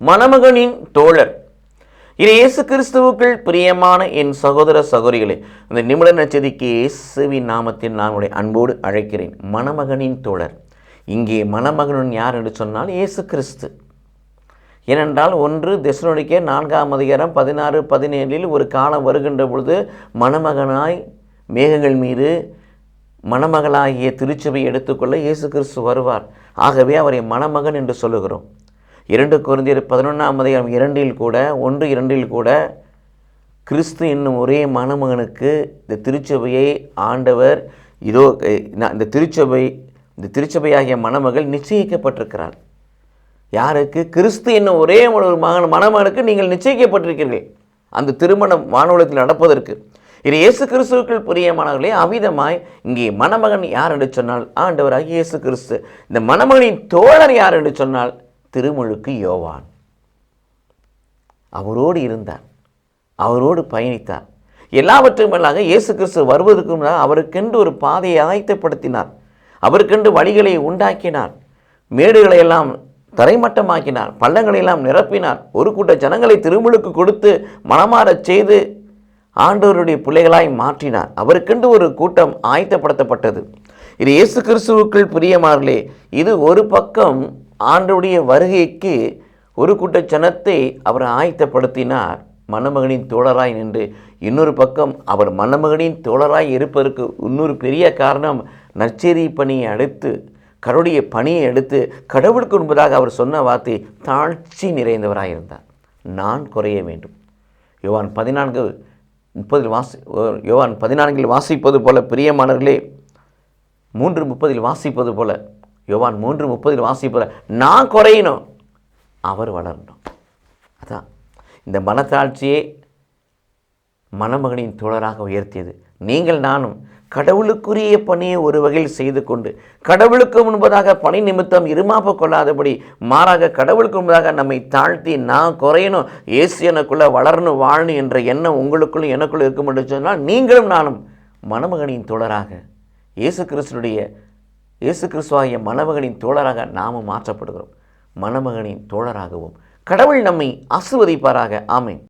மணமகனின் தோழர். இது இயேசு கிறிஸ்துவுக்குள் பிரியமான என் சகோதர சகோதரிகளே இந்த நிமிட நச்சதிக்கு இயேசுவின் நாமத்தில் நான் உடைய அன்போடு அழைக்கிறேன். மணமகனின் தோழர். இங்கே மணமகனும் யார் என்று சொன்னால் இயேசு கிறிஸ்து. ஏனென்றால் ஒன்று தெசலோனிக்கே நான்காம் அதிகாரம் பதினாறு பதினேழில் ஒரு காலம் வருகின்ற பொழுது மணமகனாய் மேகங்கள் மீது மணமகளாகிய திருச்சபை எடுத்துக்கொள்ள இயேசு கிறிஸ்து வருவார். ஆகவே அவரை மணமகன் என்று சொல்லுகிறோம். இரண்டு குருந்தியர் பதினொன்றாம் அதிகாரம் இரண்டில் கூட ஒன்று இரண்டில் கூட கிறிஸ்து என்னும் ஒரே மணமகனுக்கு இந்த திருச்சபையை ஆண்டவர் இதோ நான் இந்த திருச்சபை இந்த திருச்சபையாகிய மணமகள் நிச்சயிக்கப்பட்டிருக்கிறார் யாருக்கு? கிறிஸ்து என்னும் ஒரே ஒரு மகன் மணமகனுக்கு நீங்கள் நிச்சயிக்கப்பட்டிருக்கிறீர்கள். அந்த திருமணம் வானூலத்தில் நடப்பதற்கு. இது இயேசு கிறிஸ்துவுக்குள் பிரியமானவர்களே அவிதமாய் இங்கே மணமகன் யார் என்று சொன்னால் ஆண்டவராகிய இயேசு கிறிஸ்து. இந்த மணமகனின் தோழர் யார் என்று சொன்னால் திருமுழுக்கு யோவான். அவரோடு இருந்தார் அவரோடு பயணித்தார் எல்லாவற்றும் மேலாக இயேசு கிறிஸ்து வருவதற்கு முன்னால் அவருக்கென்று ஒரு பாதையை ஆயத்தப்படுத்தினார் அவருக்கென்று வழிகளை உண்டாக்கினார். மேடுகளை எல்லாம் தரைமட்டமாக்கினார். பள்ளங்களை எல்லாம் நிரப்பினார். ஒரு கூட்ட ஜனங்களை திருமுழுக்கு கொடுத்து மனமாறச் செய்து ஆண்டவருடைய பிள்ளைகளாய் மாற்றினார். அவருக்கென்று ஒரு கூட்டம் ஆயத்தப்படுத்தப்பட்டது. இது இயேசு கிறிஸ்துவுக்குள் பிரியமார்களே இது ஒரு பக்கம் ஆண்டவருடைய வருகைக்கு ஒரு கூட்ட ஜனத்தை அவர் ஆயத்தப்படுத்தினார். மணமகனின் தோழராய் நின்று இன்னொரு பக்கம் அவர் மணமகனின் தோழராய் இருப்பதற்கு இன்னொரு பெரிய காரணம் நச்சேரி பணியை அடுத்து கடவுளுடைய பணியை எடுத்து கடவுளுக்கு முன்பதாக அவர் சொன்ன வார்த்தை தாழ்ச்சி நிறைந்தவராக இருந்தார். நான் குறைய வேண்டும். யோவான் பதினான்கு முப்பதில் வாசி யோவான் பதினான்கில் வாசிப்பது போல பிரியமானவர்களே மூன்று முப்பதில் வாசிப்பது போல யோவான் மூன்று முப்பதில் வாசிப்பது நான் குறையணும் அவர் வளரணும். அதான். இந்த மனத்தாட்சியே மணமகனின் தோழராக உயர்த்தியது. நீங்கள் நானும் கடவுளுக்குரிய பணியை ஒரு வகையில் செய்து கொண்டு கடவுளுக்கு முன்பதாக பணி நிமித்தம் இருமாப்பு கொள்ளாதபடி மாறாக கடவுளுக்கு முன்பதாக நம்மை தாழ்த்தி நான் குறையணும் இயேசு எனக்குள்ளே வளரணும் வாழணும் என்ற எண்ணம் உங்களுக்குள்ளும் எனக்குள்ளே இருக்கும் என்று சொன்னால் நீங்களும் நானும் மணமகனின் தோழராக இயேசு கிறிஸ்துடைய இயேசு கிறிஸ்துவாகிய மணமகனின் தோழராக நாமும் மாற்றப்படுகிறோம். மணமகனின் தோழராகவும். கடவுள் நம்மை ஆசிர்வதிப்பாராக. ஆமேன்.